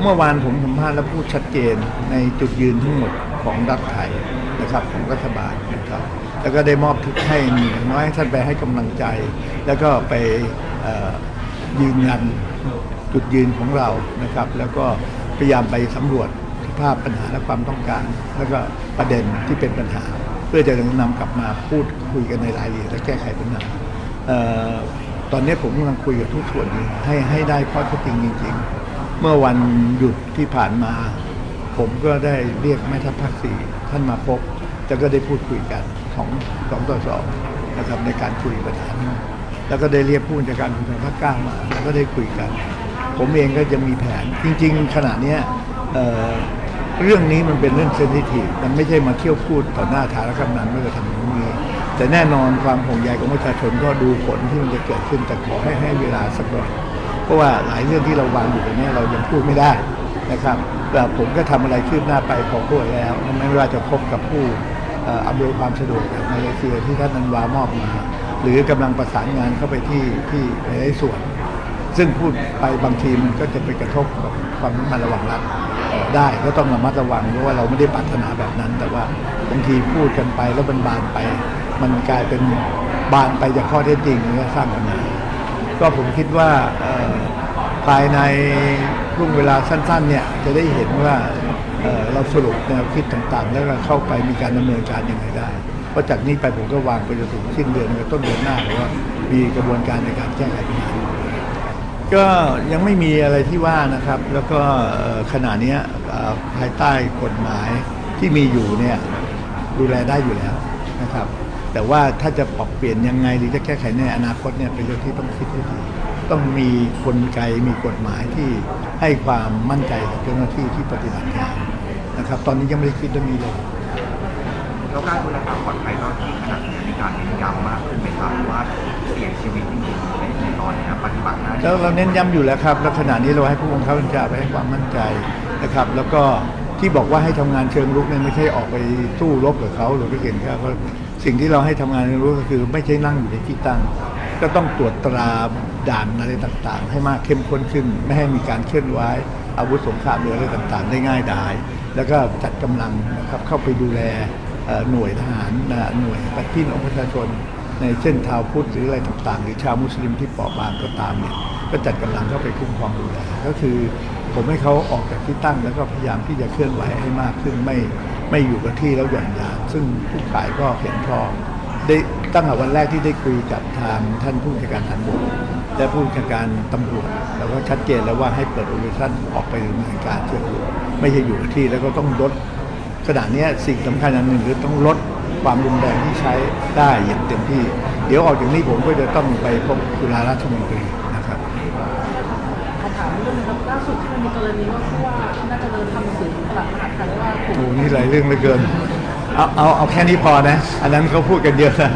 เมื่อวานผมสัมภาษณ์และพูดชัดเจนในจุดยืนทั้งหมดของรัฐไทยนะครับของรัฐบาลนะครับ แล้วก็ได้มอบทุกให้อย่างน้อยท่านไปให้กำลังใจ แล้วก็ไปยืนยันจุดยืนของเรานะครับ แล้วก็พยายามไปสำรวจสภาพปัญหาและความต้องการ แล้วก็ประเด็นที่เป็นปัญหา เพื่อจะนำกลับมาพูดคุยกันในรายละเอียดและแก้ไขปัญหาออตอนนี้ผมกำลังคุยกับทุกส่วนให้ให้ได้ข้อเท็จจริงจริง เมื่อวันหยุดที่ผ่านมา ผมก็ได้เรียกแม่ทัพภาคสี่ท่านมาพบแล้วก็ได้พูดคุยกันของสองต่อสองนะครับในการคุยปัญหาแล้วก็ได้เรียกผู้บัญชาการตำรวจภาคเก้ามาแล้วก็ได้คุยกัน ผมเองก็จะมีแผนจริง ๆ ขณะเนี้ยเเรื่องนี้มันเป็นเรื่องเซนซิทีฟมันไม่ใช่มาเที่ยวพูดต่อหน้าฐานกำนันเมื่อทำอย่างนี้แต่แน่นอนความห่วงใยของประชาชนก็ดูผลที่มันจะเกิดขึ้นแต่ขอให้ให้เวลาสักหน่อย เพราะว่าหลายเรื่องที่เราวางอยู่ตรงนี้เรายังพูดไม่ได้นะครับแต่ผมก็ทำอะไรคืบหน้าไปพอพูดแล้วไม่ว่าจะพบกับผู้อำนวยความสะดวกจากมาเลเซียที่ท่านนันวามอบมา หรือกำลังประสานงานเข้าไปที่ที่หลายๆส่วน ซึ่งพูดไปบางทีมันก็จะไปกระทบกับความมัดระวังรัฐได้ก็ต้องระมัดระวังเพราะว่าเราไม่ได้ปรารถนาแบบนั้น แต่ว่าบางทีพูดกันไปแล้วมันบานไป มันกลายเป็นบานไปจากข้อเท็จจริงแล้วก็สร้างปัญหา ก็ผมคิดว่าภายในช่งเวลาสั้นๆเนี่ยจะได้เห็นว่าเเราสรุปแนวคิดต่างๆ แล้วก็เข้าไปมีการดำเนินการยังไงได้เพราะจากนี้ไปผมก็วางไปจนถึงสิ้นเดือนต้นเดือนหน้าเลยว่ามีกระบวนการในการแก้ไขปัญหาก็ยังไม่มีอะไรที่ว่านะครับ แล้วก็ขณะนี้ภายใต้กฎหมายที่มีอยู่เนี่ยดูแลได้อยู่แล้วนะครับ แต่ว่าถ้าจะปรับเปลี่ยนยังไงหรือจะแก้ไขในอนาคตเนี่ยเป็นเรื่องที่ต้องคิดให้ดีต้องมีกลไกมีกฎหมายที่ให้ความมั่นใจกับเจ้าหน้าที่ที่ปฏิบัติงานนะครับ ตอนนี้ยังไม่ได้คิดเรื่องนี้เลยแล้วการดูแลความปลอดภัยเจ้าหน้าที่ขนาดนี้มีการเน้นย้ำมากขึ้นไหมครับว่าเสี่ยงชีวิตจริงๆในในตอนนี้ปฏิบัติหน้าที่แล้วเราเน้นย้ำอยู่แล้วครับ แล้วขณะนี้เราให้ผู้บังคับบัญชาไปให้ความมั่นใจนะครับ แล้วก็ ที่บอกว่าให้ทำงานเชิงรุกเนี่ยไม่ใช่ออกไปสู้รบกับเขาหรือไปเห็นเขาสิ่งที่เราให้ทำงานเชิงรุกก็คือ ไม่ใช่นั่งอยู่ในที่ตั้ง ก็ต้องตรวจตราด่านอะไรต่างๆ ให้มากเข้มข้นขึ้น ไม่ให้มีการเคลื่อนไหวอาวุธสงครามหรืออะไรต่างๆ ได้ง่ายดาย แล้วก็จัดกำลังนะครับเข้าไปดูแลหน่วยทหารหน่วยปฏิบัติของประชาชนในเช่นชาวพุทธหรืออะไรต่างๆ หรือชาวมุสลิมที่เปราะบางก็ตามเนี่ยก็จัดกำลังเข้าไปคุ้มครองดูแลก็คือ ผมให้เขาออกจากที่ตั้งแล้วก็พยายามที่จะเคลื่อนไหวให้มากขึ้นไม่ไม่อยู่กับที่แล้วหย่อนยานซึ่งทุกฝ่ายก็เห็นพอได้ตั้งแต่วันแรกที่ได้คุยกับทางท่านผู้บัญชาการฐานบกและผู้บัญชาการตำรวจแล้วก็ชัดเจนแล้วว่าให้เปิดโอเปอเรชั่นออกไปดำเนินการเชิงรุกไม่ใช่อยู่กับที่แล้วก็ต้องลดขณะนี้สิ่งสำคัญอันหนึ่งคือต้องลดความรุนแรงที่ใช้ได้อย่างเต็มที่ เดี๋ยวออกจากนี้ผมก็จะต้องไปพบจุฬาราชมนตรีนะครับ เรื่องนึงครับล่าสุดที่มันมีกรณีว่าผู้ว่าน่าจะเดินทำหนังสือตลาดมหาดไทยว่า โอ้โหนี่หลายเรื่องเหลือเกิน เอาเอาเอาแค่นี้พอนะ อันนั้นเขาพูดกันเยอะนะ